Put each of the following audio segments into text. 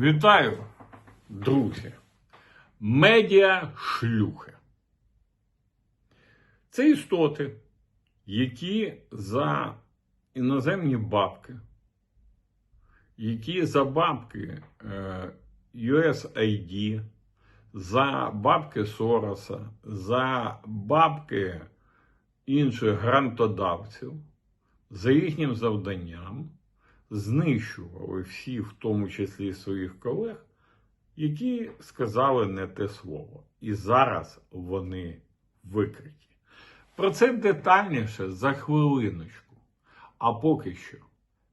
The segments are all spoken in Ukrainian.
Вітаю, друзі. Медіа шлюхи. Це істоти, які за іноземні бабки, які за бабки е, USAID, за бабки Сороса, за бабки інших грантодавців, за їхнім завданням знищували всі, в тому числі своїх колег, які сказали не те слово. І зараз вони викриті. Про це детальніше за хвилиночку. А поки що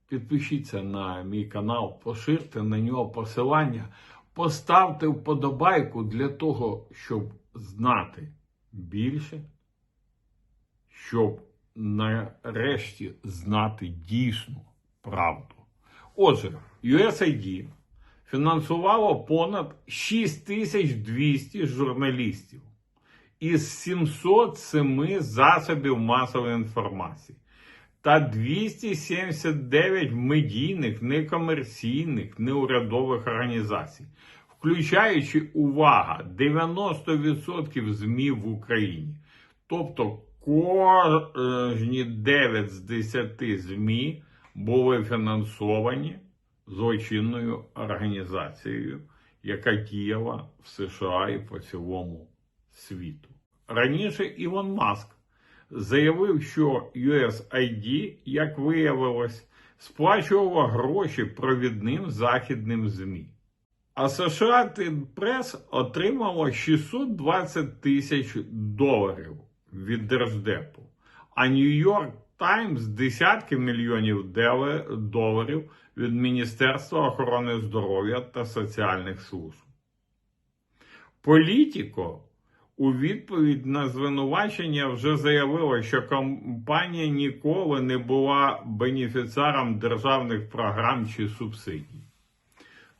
підпишіться на мій канал, поширте на нього посилання, поставте вподобайку для того, щоб знати більше, щоб нарешті знати дійсну правду. Отже, USAID фінансувало понад 6200 журналістів із 707 засобів масової інформації та 279 медійних, некомерційних, неурядових організацій, включаючи увага 90% ЗМІ в Україні. Тобто кожні 9 з 10 ЗМІ були фінансовані злочинною організацією, яка діяла в США і по цілому світу. Раніше Ілон Маск заявив, що USAID, як виявилось, сплачувала гроші провідним західним ЗМІ. А США Прес отримало 620 тисяч доларів від Держдепу, а Нью-Йорк Таймс десятки мільйонів доларів від Міністерства охорони здоров'я та соціальних служб. Політіко у відповідь на звинувачення вже заявила, що компанія ніколи не була бенефіціаром державних програм чи субсидій.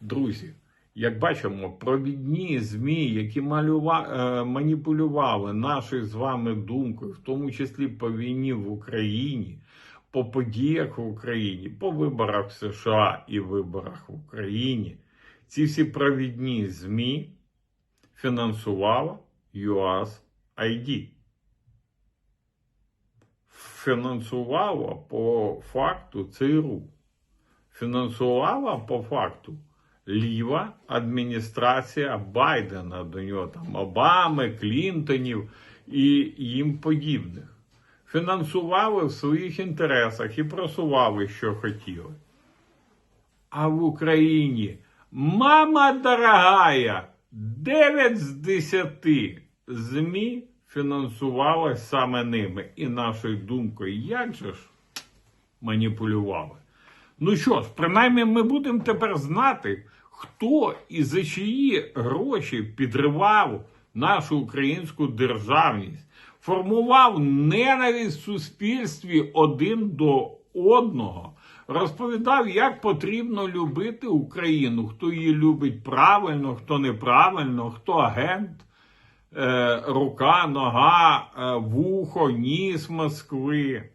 Друзі, як бачимо, провідні ЗМІ, які малюва... е, маніпулювали нашою з вами думкою, в тому числі по війні в Україні, по подіях в Україні, по виборах в США і виборах в Україні, ці всі провідні ЗМІ фінансувала USAID. Фінансувала по факту ЦРУ. Фінансувала по факту ліва адміністрація Байдена до нього там Обами, Клінтонів і їм подібних. Фінансували в своїх інтересах і просували, що хотіли. А в Україні, мама дорогая, 9 з 10 ЗМІ фінансувалось саме ними. І нашою думкою, як же ж маніпулювали. Ну що ж, принаймні ми будемо тепер знати, хто і за чиї гроші підривав нашу українську державність, формував ненависть в суспільстві один до одного, розповідав, як потрібно любити Україну, хто її любить правильно, хто неправильно, хто агент, е, рука, нога, е, вухо, ніс Москви.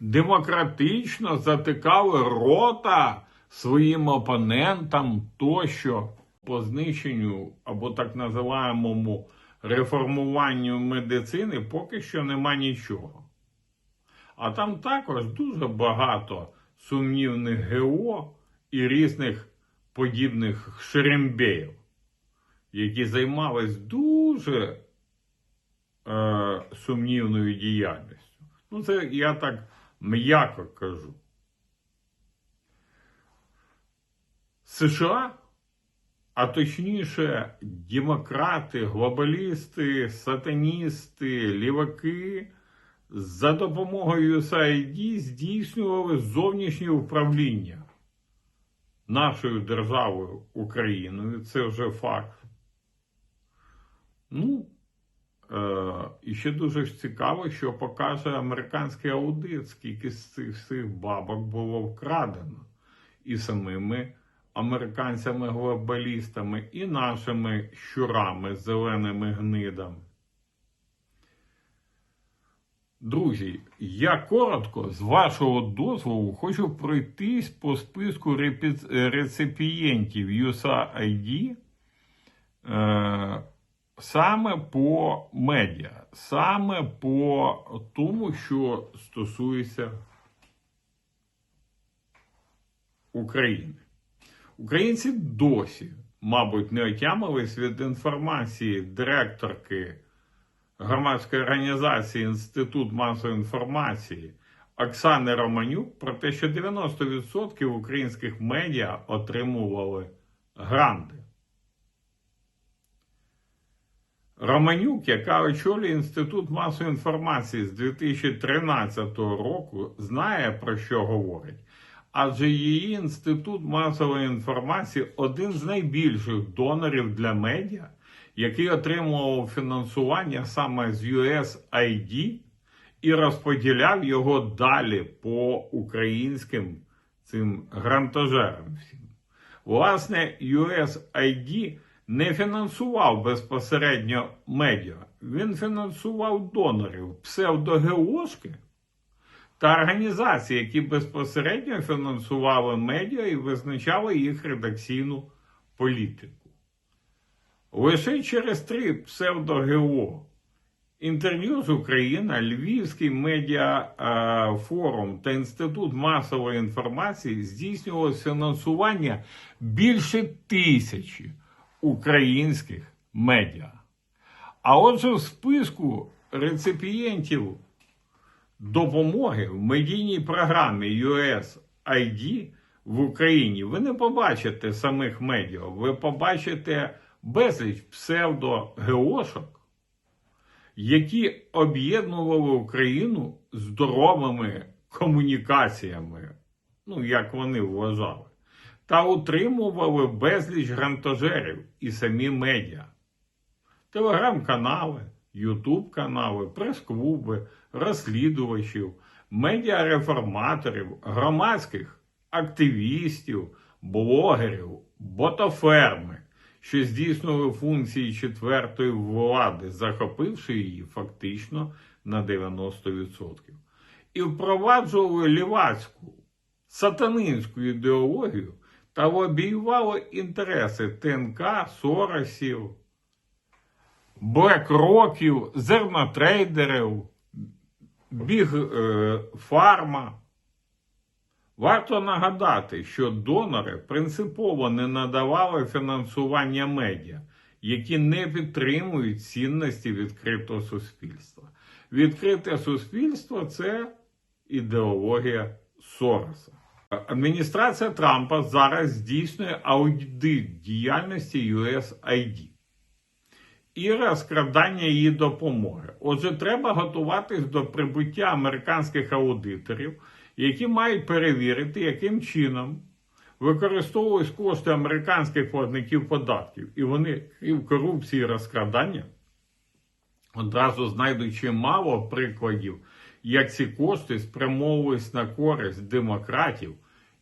Демократично затикали рота своїм опонентам тощо по знищенню або так називаємому реформуванню медицини поки що нема нічого. А там також дуже багато сумнівних ГО і різних подібних шерембеїв, які займались дуже е, сумнівною діяльністю. Ну, це я так м'яко кажу. США, а точніше, демократи, глобалісти, сатаністи, ліваки за допомогою USAID здійснювали зовнішнє управління нашою державою Україною. Це вже факт. Ну, Е, і ще дуже цікаво, що покаже американський аудит, скільки з цих всіх бабок було вкрадено і самими американцями-глобалістами, і нашими щурами, зеленими гнидами. Друзі, я коротко, з вашого дозволу, хочу пройтись по списку реципієнтів USAID е, саме по медіа, саме по тому, що стосується України. Українці досі, мабуть, не отямились від інформації директорки громадської організації Інститут масової інформації Оксани Романюк про те, що 90% українських медіа отримували гранти. Романюк, яка очолює Інститут масової інформації з 2013 року, знає про що говорить. Адже її інститут масової інформації один з найбільших донорів для медіа, який отримував фінансування саме з USAID і розподіляв його далі по українським цим грантожерам. Власне, USAID не фінансував безпосередньо медіа, він фінансував донорів, псевдогеошки та організації, які безпосередньо фінансували медіа і визначали їх редакційну політику. Лише через три псевдо-ГО інтерв'ю з Україна, Львівський медіафорум та Інститут масової інформації здійснювалось фінансування більше тисячі українських медіа. А отже, в списку реципієнтів допомоги в медійній програмі USAID в Україні. Ви не побачите самих медіа, ви побачите безліч псевдогеошок, які об'єднували Україну здоровими комунікаціями, ну як вони вважали, та утримували безліч грантожерів і самі медіа. Телеграм-канали, ютуб-канали, прес-клуби, розслідувачів, медіареформаторів, громадських активістів, блогерів, ботоферми, що здійснювали функції четвертої влади, захопивши її фактично на 90%. І впроваджували лівацьку сатанинську ідеологію та лобіювали інтереси ТНК, Соросів, блекроків, зернотрейдерів, біг е. Варто нагадати, що донори принципово не надавали фінансування медіа, які не підтримують цінності відкритого суспільства. Відкрите суспільство це ідеологія Сороса. Адміністрація Трампа зараз здійснює аудит діяльності USAID і розкрадання її допомоги. Отже, треба готуватись до прибуття американських аудиторів, які мають перевірити, яким чином використовують кошти американських платників податків. І вони і в корупції і розкрадання одразу знайдуть чимало прикладів, як ці кошти спрямовують на користь демократів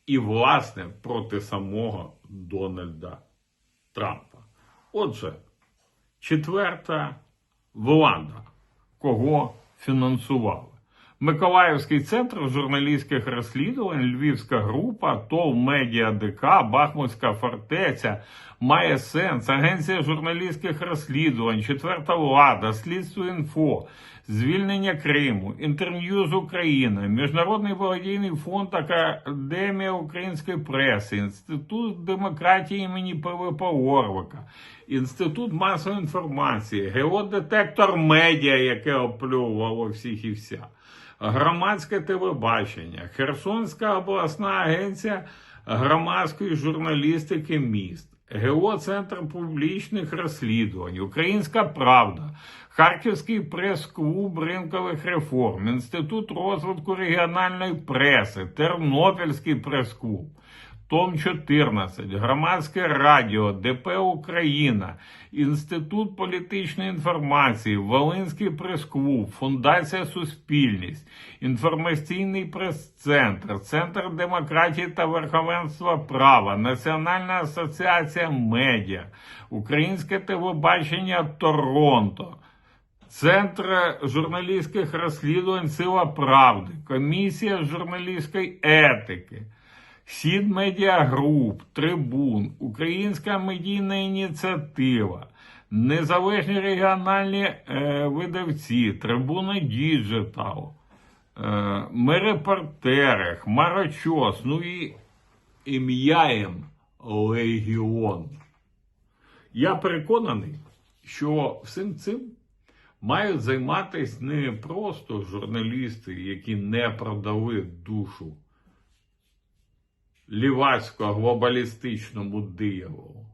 і, власне, проти самого Дональда Трампа. Отже, четверта влада, кого фінансували. Миколаївський центр журналістських розслідувань, Львівська група, ТОВ Медіа ДК, Бахмутська фортеця, Має сенс, Агенція журналістських розслідувань, Четверта влада, Слідство інфо, Звільнення Криму, Інтерв'ю з України, Міжнародний благодійний фонд Академія української преси, Інститут демократії імені ПВП Орвика, Інститут масової інформації, Геодетектор медіа, яке оплювало всіх і вся громадське телебачення, Херсонська обласна агенція громадської журналістики міст, ГО Центр публічних розслідувань, Українська Правда, Харківський прес-клуб ринкових реформ, Інститут розвитку регіональної преси, Тернопільський прес-клуб. Том 14, Громадське радіо, ДП Україна, Інститут політичної інформації, Волинський прес-клуб, Фундація Суспільність, Інформаційний прес-центр, Центр демократії та верховенства права, Національна асоціація медіа, Українське телебачення Торонто. Центр журналістських розслідувань Сила Правди, Комісія журналістської етики, Сід Медіа Груп, Трибун, Українська медійна ініціатива, Незалежні регіональні е, видавці, Трибуна Діджитал, е, ми репортери, Хмарочос, ну і ім'яєм Легіон. Я переконаний, що всім цим мають займатися не просто журналісти, які не продали душу лівацько-глобалістичному дияволу,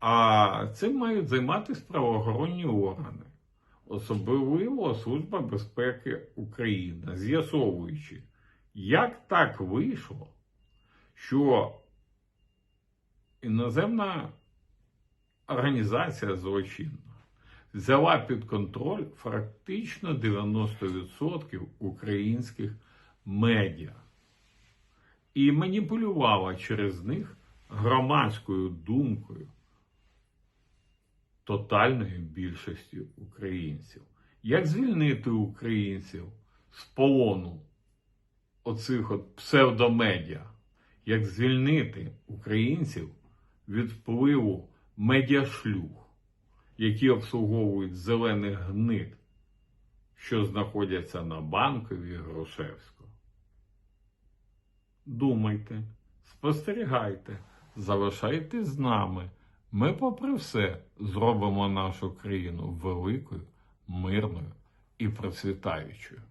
а цим мають займатися правоохоронні органи, особливо Служба безпеки України, з'ясовуючи, як так вийшло, що іноземна організація злочинна взяла під контроль фактично 90% українських медіа і маніпулювала через них громадською думкою тотальної більшості українців. Як звільнити українців з полону оцих от псевдомедіа? Як звільнити українців від впливу медіашлюх, які обслуговують зелених гнид, що знаходяться на банкові Грушевського? Думайте, спостерігайте, залишайтесь з нами. Ми, попри все, зробимо нашу країну великою, мирною і процвітаючою.